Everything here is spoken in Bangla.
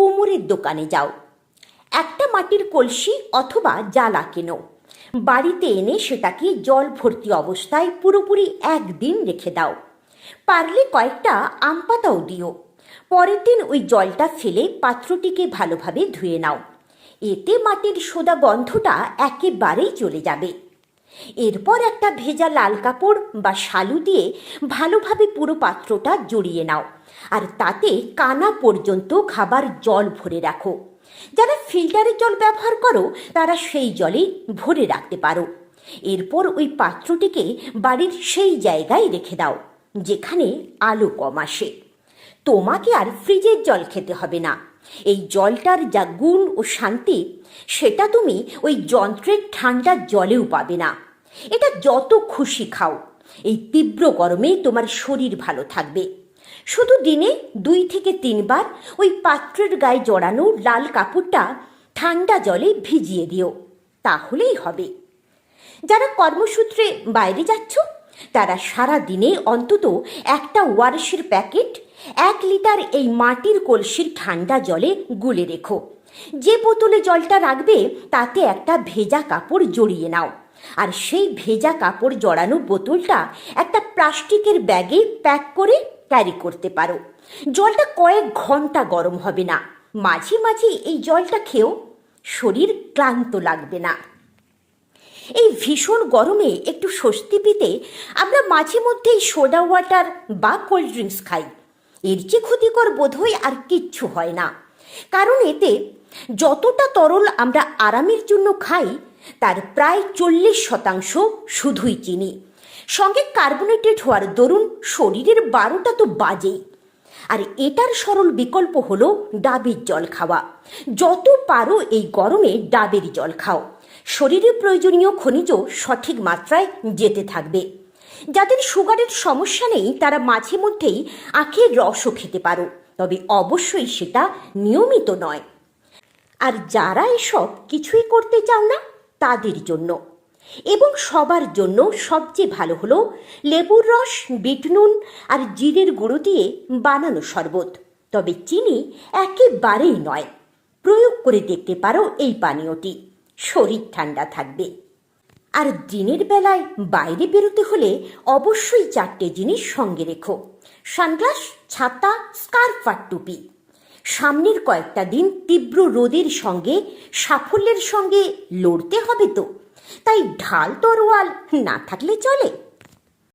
কুমোরের দোকানে যাও। একটা মাটির কলসি অথবা জ্বালা কেনো। বাড়িতে এনে সেটাকে জল ভর্তি অবস্থায় পুরোপুরি একদিন রেখে দাও। পারলে কয়েকটা আম পাতাও দিও। পরের দিন ওই জলটা ফেলে পাত্রটিকে ভালোভাবে ধুয়ে নাও। এতে মাটির সোদা গন্ধটা একেবারেই চলে যাবে। এরপর একটা ভেজা লাল কাপড় বা শালু দিয়ে ভালোভাবে পুরো পাত্রটা জড়িয়ে নাও। আর তাতে কানা পর্যন্ত খাবার জল ভরে রাখো। যারা ফিল্টারের জল ব্যবহার করো, তারা সেই জলেই ভরে রাখতে পারো। এরপর ওই পাত্রটিকে বাড়ির সেই জায়গায় রেখে দাও, যেখানে আলো কম আসে। তোমাকে আর ফ্রিজের জল খেতে হবে না। এই জলটার যা গুণ ও শান্তি, সেটা তুমি ওই যন্ত্রের ঠান্ডা জলেও পাবে না। এটা যত খুশি খাও। এই তীব্র গরমে তোমার শরীর ভালো থাকবে। শুধু দিনে দুই থেকে তিনবার ওই পাত্রের গায়ে জড়ানো লাল কাপড়টা ঠান্ডা জলে ভিজিয়ে দিও। তাহলেই হবে। যারা কর্মসূত্রে বাইরে যাচ্ছ তারা সারা দিনে অন্তত একটা ওয়ারেসের প্যাকেট, এক লিটার এই মাটির কলসির ঠান্ডা জলে গুলে রেখো। যে বোতলে জলটা রাখবে, তাতে একটা ভেজা কাপড় জড়িয়ে নাও। আর সেই ভেজা কাপড় জড়ানো বোতলটা একটা প্লাস্টিকের ব্যাগে প্যাক করে ক্যারি করতে পারো। জলটা কয়েক ঘণ্টা গরম হবে না। মাঝে মাঝে এই জলটা খেয়েও শরীর ক্লান্ত লাগবে না। এই ভীষণ গরমে একটু স্বস্তি পেতে আমরা মাঝে মধ্যেই সোডা ওয়াটার বা কোল্ড ড্রিঙ্কস খাই। এর চেয়ে ক্ষতিকর বোধহয় আর কিচ্ছু হয় না। কারণ এতে যতটা তরল আমরা আরামের জন্য খাই, তার প্রায় চল্লিশ শতাংশ শুধুই চিনি। সঙ্গে কার্বোনেটেড হওয়ার দরুন শরীরের বারোটা তো বাজেই। আর এটার সরল বিকল্প হলো ডাবের জল খাওয়া। যত পারো এই গরমে ডাবের জল খাও। শরীরে প্রয়োজনীয় খনিজ সঠিক মাত্রায় যেতে থাকবে। যাদের সুগারের সমস্যা নেই, তারা মাঝে মধ্যেই আখের রসও খেতে পারো, তবে অবশ্যই সেটা নিয়মিত নয়। আর যারা এসব কিছুই করতে চাও না, তাদের জন্য। এবং সবার জন্য সবচেয়ে ভালো হলো লেবুর রস, বিট নুন আর জিরের গুঁড়ো দিয়ে বানানো শরবত। তবে চিনি একেবারেই নয়। প্রয়োগ করে দেখতে পারো এই পানীয়টি। শরীর ঠান্ডা থাকবে। আর দিনের বেলায় বাইরে বেরোতে হলে অবশ্যই চারটে জিনিস সঙ্গে রেখো। সানগ্লাস, ছাতা, স্কার্ফ আর টুপি। সামনের কয়েকটা দিন তীব্র রোদের সঙ্গে, সাফল্যের সঙ্গে লড়তে হবে তো। তাই ঢাল তরোয়াল না থাকলে চলে।